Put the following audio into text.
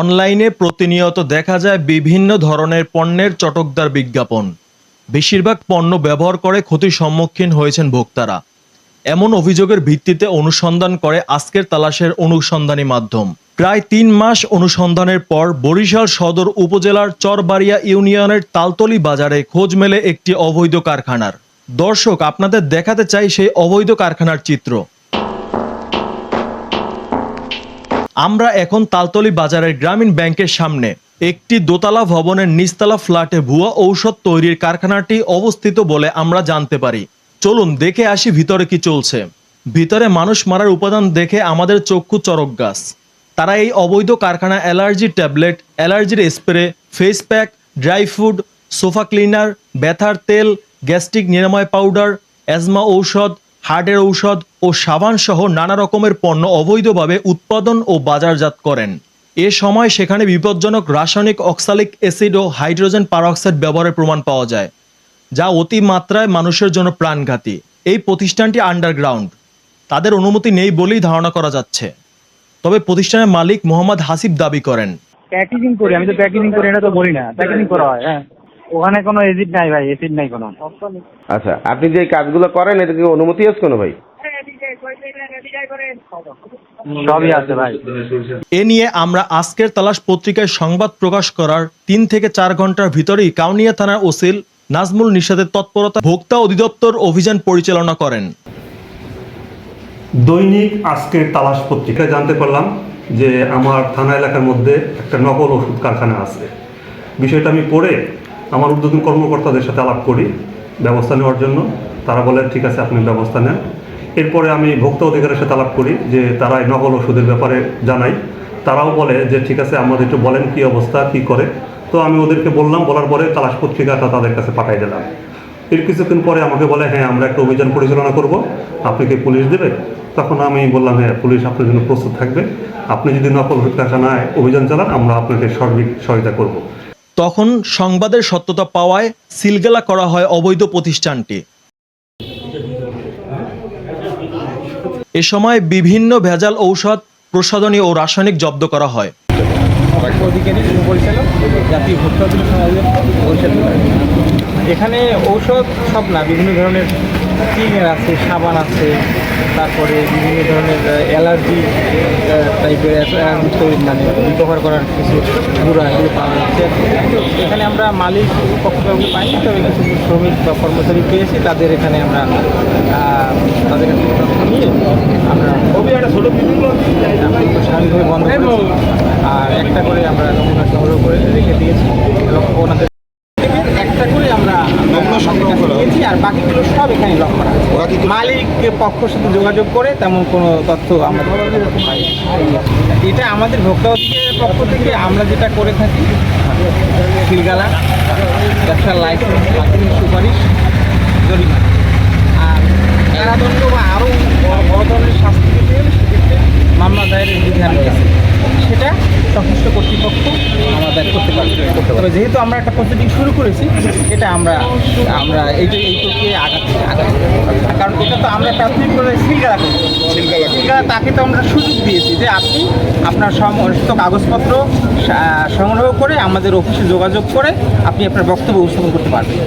অনলাইনে প্রতিনিয়ত দেখা যায় বিভিন্ন ধরনের পণ্যের চটকদার বিজ্ঞাপন। বেশিরভাগ পণ্য ব্যবহার করে ক্ষতির সম্মুখীন হয়েছেন ভোক্তারা। এমন অভিযোগের ভিত্তিতে অনুসন্ধান করে আজকের তালাশের অনুসন্ধানী মাধ্যম। প্রায় তিন মাস অনুসন্ধানের পর বরিশাল সদর উপজেলার চরবাড়িয়া ইউনিয়নের তালতলি বাজারে খোঁজ মেলে একটি অবৈধ কারখানার। দর্শক, আপনাদের দেখাতে চাই সেই অবৈধ কারখানার চিত্র। আমরা এখন তালতলি বাজারের গ্রামীণ ব্যাংকের সামনে। একটি দোতলা ভবনের নিচতলা ফ্ল্যাটে ভুয়া ঔষধ তৈরির কারখানাটি অবস্থিত বলে আমরা জানতে পারি। চলুন দেখে আসি ভিতরে কি চলছে। ভিতরে মানুষ মারার উপাদান দেখে আমাদের চক্ষু চরক গাছ। তারা এই অবৈধ কারখানা অ্যালার্জি ট্যাবলেট, অ্যালার্জির spray, face pack, dry food, sofa cleaner, ব্যথার তেল, গ্যাস্ট্রিক নিরাময় পাউডার, অ্যাজমা ঔষধ হার্টের ঔষধ ও সাবান সহ নানা রকমের পণ্য অবৈধভাবে উৎপাদন ও বাজারজাত করেন। এ সময় সেখানে বিপজ্জনক রাসায়নিক অক্সালিক অ্যাসিড ও হাইড্রোজেন পারঅক্সাইড ব্যবহারের প্রমাণ পাওয়া যায়, যা অতি মাত্রায় মানুষের জন্য প্রাণঘাতী। এই প্রতিষ্ঠানটি আন্ডারগ্রাউন্ড। তাদের অনুমতি নেই বলেই ধারণা করা যাচ্ছে। তবে প্রতিষ্ঠানের মালিক মোহাম্মদ হাসিব দাবি করেন। প্যাকেজিং করি, আমি তো প্যাকেজিং করি, এটা তো বলি না। প্যাকেজিং করা হয় হ্যাঁ। ওখানে কোনো এসিড নাই ভাই এসিড নাই কোনো। আচ্ছা আপনি যে কাজগুলো করেন এটা কি অনুমতি আছে কোনো ভাই? সবই আছে ভাই। এ নিয়ে আমরা আজকের তালাশ পত্রিকায় সংবাদ প্রকাশ করার তিন থেকে চার ঘণ্টার ভিতরেই কাউনিয়া থানার ওসিল নাজমুল নিষাদের তৎপরতা ভোক্তা অধিদপ্তর অভিযান পরিচালনা করেন। দৈনিক আজকের তালাশ পত্রিকায় জানতে পারলাম যে আমার থানা এলাকার মধ্যে একটা নকল ওষুধ কারখানা আছে। বিষয়টা আমি পড়ে আমার উদ্যোগী কর্মকর্তাদের সাথে আলাপ করি, ব্যবস্থা নেওয়ার জন্য। তারা বলে ঠিক আছে, আপনি ব্যবস্থা নেন। এরপরে আমি ভোক্তা অধিকারের সাথে আলাপ করি যে তারা এই নকল ওষুধের ব্যাপারে জানাই। তারাও বলে যে, ঠিক আছে, আমাদের একটু বলেন কি অবস্থা, কি করে? তো আমি ওদেরকে বললাম, বলার পরে তালাশ পত্রিকাটা তাদের কাছে পাঠিয়ে দিলাম। এর কিছুক্ষণ পরে আমাকে বলে হ্যাঁ আমরা একটা অভিযান পরিচালনা করব, আপনি কি পুলিশ দেবে? তখন আমি বললাম হ্যাঁ পুলিশ আপনার জন্য প্রস্তুত থাকবে। আপনি যদি নকল কারখানায় অভিযান চালান, আমরা আপনাকে সার্বিক সহায়তা করব। তখন সংবাদের সত্যতা পাওয়ায় সিলগালা করা হয় অবৈধ প্রতিষ্ঠানটি এ সময় বিভিন্ন ভেজাল ঔষধ, প্রসাধনী ও রাসায়নিক জব্দ করা হয়। এখানে ঔষধ সব না, বিভিন্ন ধরনের ক্লিনার আছে সাবান আছে তারপরে বিভিন্ন ধরনের অ্যালার্জি টাইপের মানে ব্যবহার করার কিছু গুঁড়া এগুলো পাওয়া যাচ্ছে। এখানে আমরা মালিক পক্ষকে পাইনি তবে কিছু শ্রমিক বা কর্মচারী পেয়েছি তাদের এখানে আমরা তাদের কাছে নিয়ে আমরা স্বাভাবিকভাবে বন্ধ করেছি। আর একটা করে আমরা নমুনা সংগ্রহ করে রেখে দিয়েছি এবং ওনাদের আমরা সংগ্রহ দিয়েছি আর বাকিগুলো সব এখানে লক করা আছে। মালিক পক্ষের সাথে যোগাযোগ করে তেমন কোনো তথ্য আমরা এটা আমাদের ভোক্তা অধিকারের পক্ষ থেকে আমরা যেটা করে থাকি সিলগালা ব্যবসার লাইসেন্স সুপারিশ জরিমানা। আর কারাদণ্ড বা আরও বড় ধরনের শাস্তি মামলা দায়েরের বিধান রয়েছে। সেটা সংশ্লিষ্ট কর্তৃপক্ষ আমাদের করতে পারবে। তবে যেহেতু আমরা একটা প্রসিডিং শুরু করেছি এটা আমরা আমরা এই যে এই প্রক্রিয়ায় আগাতে আগাতে কারণ এটা তো আমরা প্রাথমিকভাবে সিলগালা করব সিলগালা তাকে তো আমরা সুযোগ দিয়েছি যে আপনি আপনার সমস্ত কাগজপত্র সংগ্রহ করে আমাদের অফিসে যোগাযোগ করে আপনি আপনার বক্তব্য উপস্থাপন করতে পারবেন।